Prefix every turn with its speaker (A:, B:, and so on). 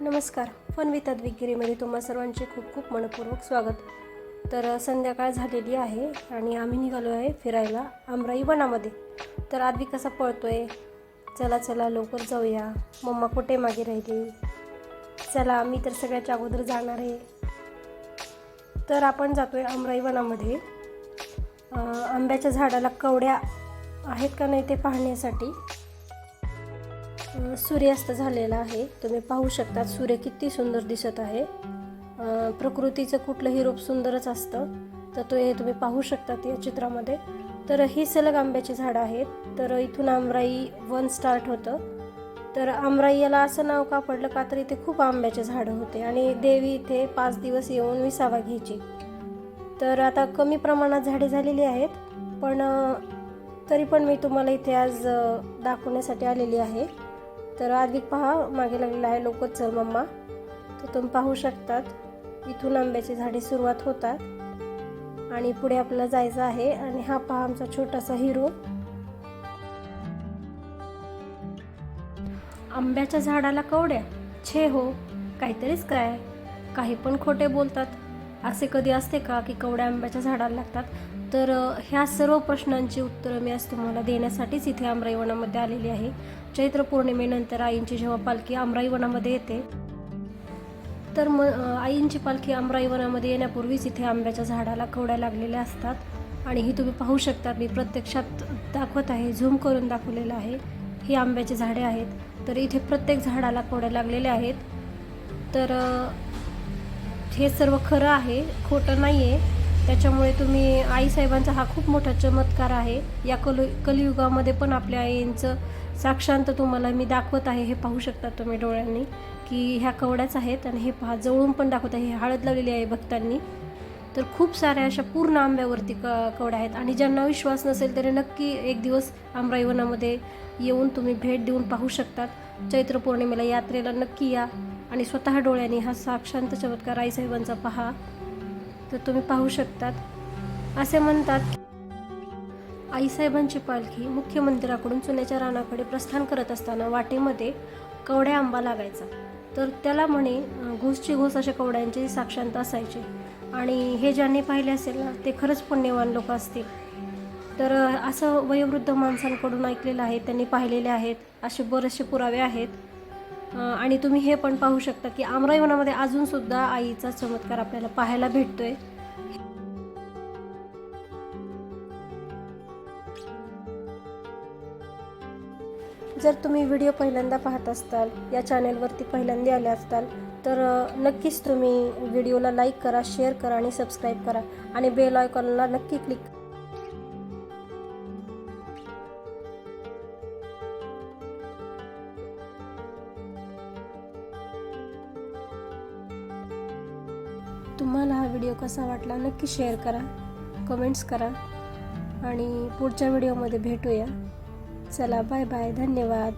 A: नमस्कार. Fun with अद्विगिरीमध्ये तुम्हा सर्वांचे खूप खूप मनपूर्वक स्वागत. तर संध्याकाळ झालेली आहे आणि आम्ही निघालो आहे फिरायला आमराई वनामध्ये. तर आदवी कसा पळतोय? चला चला लवकर जाऊया. मम्मा कुठे मागे राहिली? चला आम्ही तर सगळ्याच्या अगोदर जाणार आहे. तर आपण जातोय आमराई वनामध्ये. आंब्याच्या झाडाला कवड्या आहेत का नाही ते पाहण्यासाठी. सूर्यास्त झालेला आहे. तुम्ही पाहू शकता सूर्य किती सुंदर दिसत आहे. प्रकृतीचं कुठलंही रूप सुंदरच असतं तर तो हे तुम्ही पाहू शकतात या चित्रामध्ये. तर ही सलग आंब्याची झाडं आहेत. तर इथून आमराई वन स्टार्ट होतं. तर आमराई याला असं नाव का पडलं का तर इथे खूप आंब्याचे झाडं होते आणि देवी इथे पाच दिवस येऊन विसावा घ्यायची. तर आता कमी प्रमाणात झाडे झालेली आहेत पण तरी पण मी तुम्हाला इथे आज दाखवण्यासाठी आलेली आहे. तर अधिक पहा मागे लागलेला आहे लोकच चल मम्मा. तर तुम्ही पाहू शकतात इथून आंब्याची झाडे सुरुवात होतात. आणि पुढे आपल्याला जायचं आहे आणि हा पहा आमचा छोटासा हिरो. आंब्याच्या झाडाला कवड्या? छे हो काहीतरीच काय? काही पण खोटे बोलतात. असे कधी असते का की कवड्या आंब्याच्या झाडाला लागतात? तर ह्या सर्व प्रश्नांची उत्तरं मी आज तुम्हाला देण्यासाठीच इथे आमराई वनामध्ये आलेली आहे. चैत्र पौर्णिमेनंतर आईंची जेव्हा पालखी आमराई वनामध्ये येते तर मग आईंची पालखी आमराई वनामध्ये येण्यापूर्वीच इथे आंब्याच्या झाडाला कवड्या लागलेल्या असतात. आणि ही तुम्ही पाहू शकता मी प्रत्यक्षात दाखवत आहे झूम करून दाखवलेलं आहे. ही आंब्याची झाडे आहेत. तर इथे प्रत्येक झाडाला कवड्या लागलेल्या आहेत. तर हे सर्व खरं आहे खोटं नाही आहे त्याच्यामुळे तुम्ही आईसाहेबांचा हा खूप मोठा चमत्कार आहे. या कल कलियुगामध्ये पण आपल्या आईंचं साक्षांत तुम्हाला मी दाखवत आहे. हे पाहू शकता तुम्ही डोळ्यांनी की ह्या कवड्याच आहेत आणि हे पहा जवळून पण दाखवत आहे. हे हळद लावलेली आहे भक्तांनी. तर खूप साऱ्या अशा पूर्ण आंब्यावरती क कवड्या आहेत. आणि ज्यांना विश्वास नसेल तरी नक्की एक दिवस आमराई वनामध्ये येऊन तुम्ही भेट देऊन पाहू शकतात. चैत्र पौर्णिमेला यात्रेला नक्की या. आणि स्वतः डोळ्यांनी हा साक्षांत चमत्कार आईसाहेबांचा पहा. तर तुम्ही पाहू शकतात. असे म्हणतात आईसाहेबांची पालखी मुख्य मंदिराकडून चुन्याच्या रानाकडे प्रस्थान करत असताना वाटेमध्ये कवड्या आंबा लागायचा. तर त्याला म्हणे अं, घोसची घोस अशा कवड्यांचे साक्षांत असायचे. आणि हे ज्यांनी पाहिले असेल ना ते खरंच पुण्यवान लोक असतील. तर असं वयोवृद्ध माणसांकडून ऐकलेलं आहे त्यांनी पाहिलेले आहेत. असे बरेचसे पुरावे आहेत. आणि तुम्ही हे पण पाहू शकता की आमराईवनामध्ये अजून अजूनसुद्धा आईचा चमत्कार आपल्याला पाहायला भेटतोय. जर तुम्ही व्हिडिओ पहिल्यांदा पाहत असताल या चॅनेलवरती पहिल्यांदा आले असताल तर नक्कीच तुम्ही व्हिडिओला लाईक करा शेअर करा आणि सबस्क्राईब करा आणि बेल आयकॉनला नक्की क्लिक तुम्हाला हा व्हिडिओ कसा वाटला नक्की शेअर करा कमेंट्स करा आणि पुढच्या व्हिडिओमध्ये भेटूया. चला बाय बाय धन्यवाद.